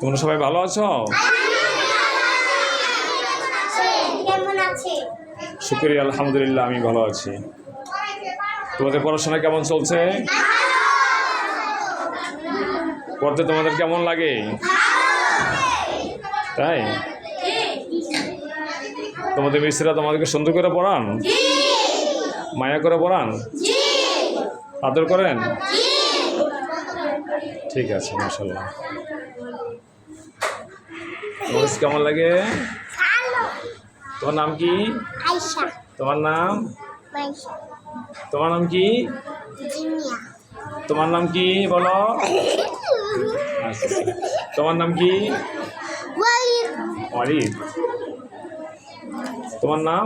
তোমরা সবাই ভালো আছো? শুক্রিয়া, আলহামদুলিল্লাহ, আমি ভালো আছি। তোমাদের পড়াশোনা কেমন চলছে? পড়তে তোমাদের কেমন লাগে? তাই? তোমাদের মিস্ত্রিরা তোমাদেরকে সুন্দর করে পড়ান? মায়া করে পড়ান? আদর করেন? ঠিক আছে মাসাল্লাহ তোমার কেমন লাগে? তোমার নাম কি? তোমার নাম? তোমার নাম কি? তোমার নাম কি বলো? আচ্ছা। তোমার নাম কি? অরিফ তোমার নাম?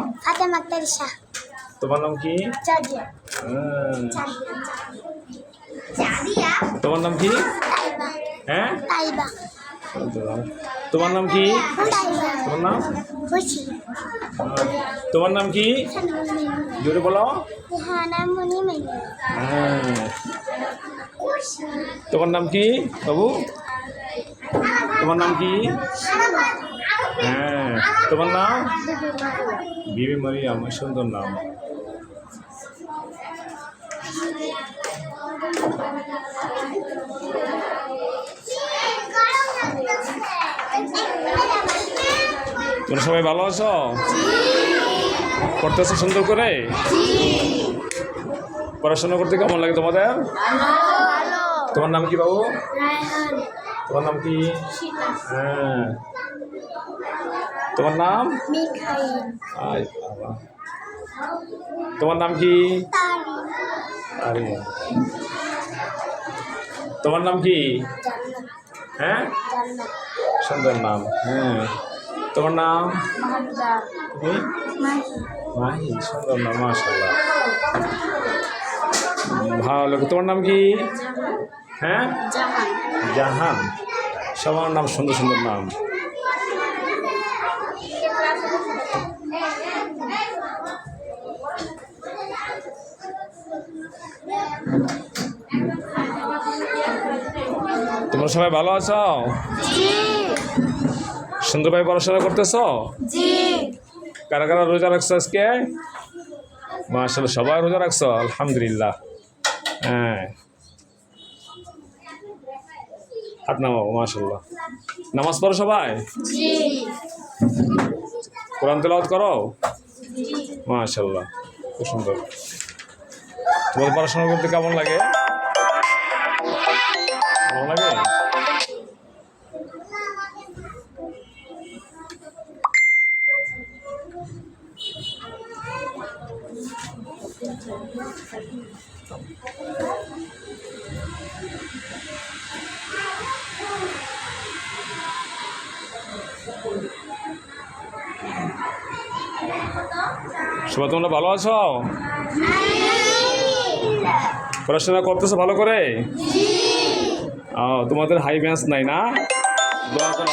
তোমার নাম কি? তোমার নাম কি? হ্যাঁ? তোমার নাম কি? তোমার নাম? তোমার নাম কি? জোরে বলো। হ্যাঁ। তোমার নাম কি বাবু? তোমার নাম কি? হ্যাঁ। তোমার নাম? বিবি মারিয়াম সুন্দর নাম। তোমরা সবাই ভালো আছো? পড়তেছো সুন্দর করে? পড়াশোনা করতে কেমন লাগে তোমাদের? তোমার নাম কি বাবু? তোমার নাম কি? হ্যাঁ। তোমার নাম? তোমার নাম কি? তোমার নাম কি? হ্যাঁ? সুন্দর নাম। হ্যাঁ। তোমার নাম? তুমি মাহি সুন্দর নাম মাশাল্লাহ ভালো তোমার নাম কি? হ্যাঁ? জাহান। সবার নাম সুন্দর সুন্দর নাম। তোমরা সবাই ভালো আছো? সুন্দরভাবে পড়াশোনা করতেছ? কারা কারা রোজা রাখছো আজকে? মাশাল সবাই রোজা রাখছো? আলহামদুলিল্লাহ। হ্যাঁ। হাত নামাও মাশাল্লাহ নামাজ পড়ো সবাই? কোরআন তেলাওয়াত করো? মাশাল্লাহ খুব সুন্দর। তোমাদের পড়াশোনা করতে কেমন লাগে? ভালো লাগে? সবাই তোমরা ভালো আছো? পড়াশোনা করতেছো ভালো করে? তোমাদের হাই ব্যান্স নাই না? দোয়া করে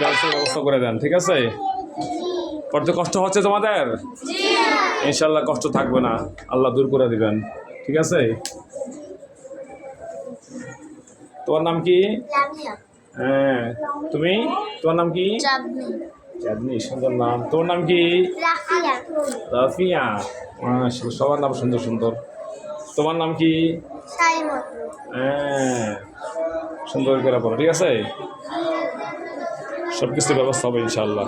ব্যবস্থা করে দেন ঠিক আছে? পড়তে কষ্ট হচ্ছে তোমাদের? ইনশাল্লাহ কষ্ট থাকবে না। আল্লাহ দূর করে দিবেন। ঠিক আছে? তোমার নাম কি? হ্যাঁ তুমি? তোমার নাম কি? চাঁদনি। সুন্দর নাম। তোমার নাম কি? রাফিয়া। রাফিয়া। সবার নাম সুন্দর সুন্দর। তোমার নাম কি? হ্যাঁ সুন্দর করে পড়ো ঠিক আছে? সব কিছুর ব্যবস্থা হবে ইনশাল্লাহ